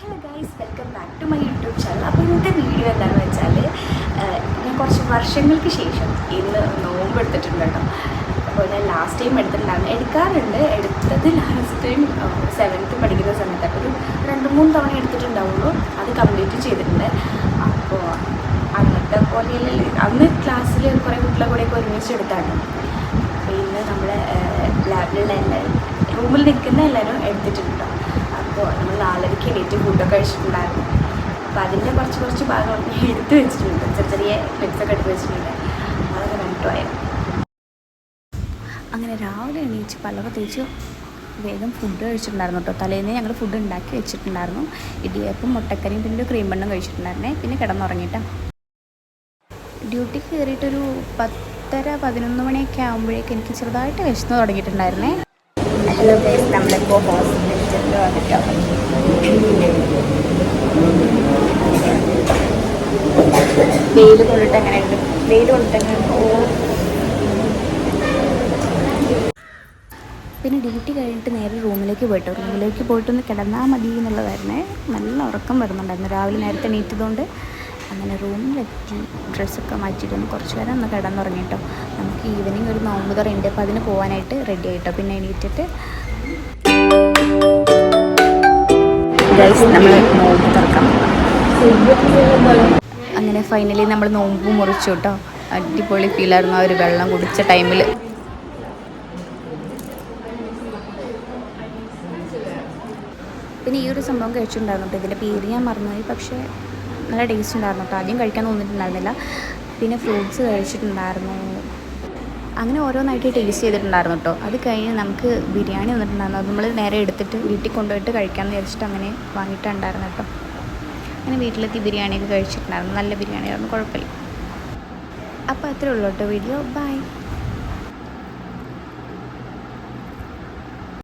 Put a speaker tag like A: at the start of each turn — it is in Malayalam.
A: Hello guys welcome back to my YouTube channel അപ്പോൾ ഇന്നത്തെ വീഡിയോ എന്താണെന്ന് വെച്ചാൽ ഞാൻ കുറച്ച് വർഷങ്ങൾക്ക് ശേഷം ഇന്ന് നോമ്പ് എടുത്തിട്ടുണ്ട് കേട്ടോ. അപ്പോൾ ഞാൻ ലാസ്റ്റ് ടൈം എടുത്തിട്ടുണ്ടായിരുന്നു. എടുക്കാറുണ്ട്. എടുത്തത് ലാസ്റ്റ് ടൈം സെവൻത്ത് പഠിക്കുന്ന സമയത്ത്. അപ്പോൾ ഒരു രണ്ട് മൂന്ന് തവണ എടുത്തിട്ടുണ്ടാവുള്ളൂ. അത് കംപ്ലീറ്റ് ചെയ്തിട്ടുണ്ട്. അപ്പോൾ അന്നത്തെ പോലെ അന്ന് ക്ലാസ്സിൽ കുറേ കുട്ടികളെ കൂടെയൊക്കെ ഒരുമിച്ച് എടുത്താണ് അപ്പോൾ ഇന്ന് നമ്മുടെ ലാബിലുള്ള എല്ലാവരും റൂമിൽ നിൽക്കുന്ന എല്ലാവരും എടുത്തിട്ടുണ്ട് നാലരയ്ക്ക് എണീറ്റ് ഫുഡൊക്കെ കഴിച്ചിട്ടുണ്ടായിരുന്നു. അപ്പോൾ അതിന്റെ കുറച്ച് കുറച്ച് ഭാഗങ്ങളൊക്കെ എടുത്ത് വെച്ചിട്ടുണ്ട്. ചെറിയ ചെറിയ ക്ലിപ്സൊക്കെ എടുത്ത് വെച്ചിട്ടുണ്ട്. അതൊക്കെ കണ്ടുപോയത് അങ്ങനെ രാവിലെ എണീച്ച് പല്ലൊക്കെ തേച്ച് വേഗം ഫുഡ് കഴിച്ചിട്ടുണ്ടായിരുന്നു കേട്ടോ. തലേന്ന് ഞങ്ങൾ ഫുഡ് ഉണ്ടാക്കി വെച്ചിട്ടുണ്ടായിരുന്നു. ഇടിയപ്പം മുട്ടക്കറിയും പിന്നെ ഒരു ക്രീം ബണ്ണും കഴിച്ചിട്ടുണ്ടായിരുന്നേ. പിന്നെ കിടന്നുറങ്ങിയിട്ടാ ഡ്യൂട്ടി കയറിയിട്ടൊരു പത്തര പതിനൊന്ന് മണിയൊക്കെ ആകുമ്പോഴേക്ക് എനിക്ക് ചെറുതായിട്ട് വിശന്നു തുടങ്ങിയിട്ടുണ്ടായിരുന്നേ. ഹലോ ഗൈസ് നമ്മളിപ്പോൾ ഹോസ്പിറ്റലിൽ വന്നിട്ടോ വെയിൽ കൊണ്ടിട്ട് എങ്ങനെയുണ്ട്? വെയിൽ കൊണ്ടിട്ട് പിന്നെ ഡ്യൂട്ടി കഴിഞ്ഞിട്ട് നേരെ റൂമിലേക്ക് പോയിട്ട് റൂമിലേക്ക് പോയിട്ടൊന്ന് കിടന്നാൽ മതി എന്നുള്ളതായിരുന്നേ. നല്ല ഉറക്കം വരുന്നുണ്ടായിരുന്നു. രാവിലെ നേരത്തെ എണീറ്റതുകൊണ്ട് അങ്ങനെ റൂമിലെത്തി. ഡ്രസ്സൊക്കെ മാറ്റിയിട്ടൊന്ന് കുറച്ച് നേരം ഒന്ന് കിടന്നുറങ്ങിട്ടോ. നമുക്ക് ഈവനിങ് ഒരു നോമ്പ് തുറയുണ്ട് അപ്പോൾ അതിന് പോകാനായിട്ട് റെഡി ആയിട്ടോ. പിന്നെ എണീറ്റിട്ട് നമ്മൾ നോമ്പ് തുറക്കാം. അങ്ങനെ ഫൈനലി നമ്മൾ നോമ്പ് മുറിച്ചു കേട്ടോ അടിപൊളി ഫീലായിരുന്നു ആ ഒരു വെള്ളം കുടിച്ച ടൈമിൽ പിന്നെ ഈ ഒരു സംഭവം കഴിച്ചിട്ടുണ്ടായിരുന്നു ഇതിന്റെ പേര് ഞാൻ മറന്നുപോയി പക്ഷേ നല്ല ടേസ്റ്റ് ഉണ്ടായിരുന്നു കേട്ടോ ആദ്യം കഴിക്കാൻ തോന്നിയിട്ടുണ്ടായിരുന്നില്ല. പിന്നെ ഫ്രൂട്ട്സ് കഴിച്ചിട്ടുണ്ടായിരുന്നു. അങ്ങനെ ഓരോന്നായിട്ട് ടേസ്റ്റ് ചെയ്തിട്ടുണ്ടായിരുന്നു കേട്ടോ അത് കഴിഞ്ഞ് നമുക്ക് ബിരിയാണി വന്നിട്ടുണ്ടായിരുന്നു. അത് നമ്മൾ നേരെ എടുത്തിട്ട് വീട്ടിൽ കൊണ്ടുപോയിട്ട് കഴിക്കാമെന്ന് വിചാരിച്ചിട്ട് അങ്ങനെ വാങ്ങിയിട്ടുണ്ടായിരുന്നു കേട്ടോ അങ്ങനെ വീട്ടിലെത്തി ബിരിയാണിയൊക്കെ കഴിച്ചിട്ടുണ്ടായിരുന്നു. നല്ല ബിരിയാണി ആയിരുന്നു കുഴപ്പമില്ല. അപ്പോൾ അത്രേ ഉള്ളൂ കേട്ടോ വീഡിയോ. ബൈ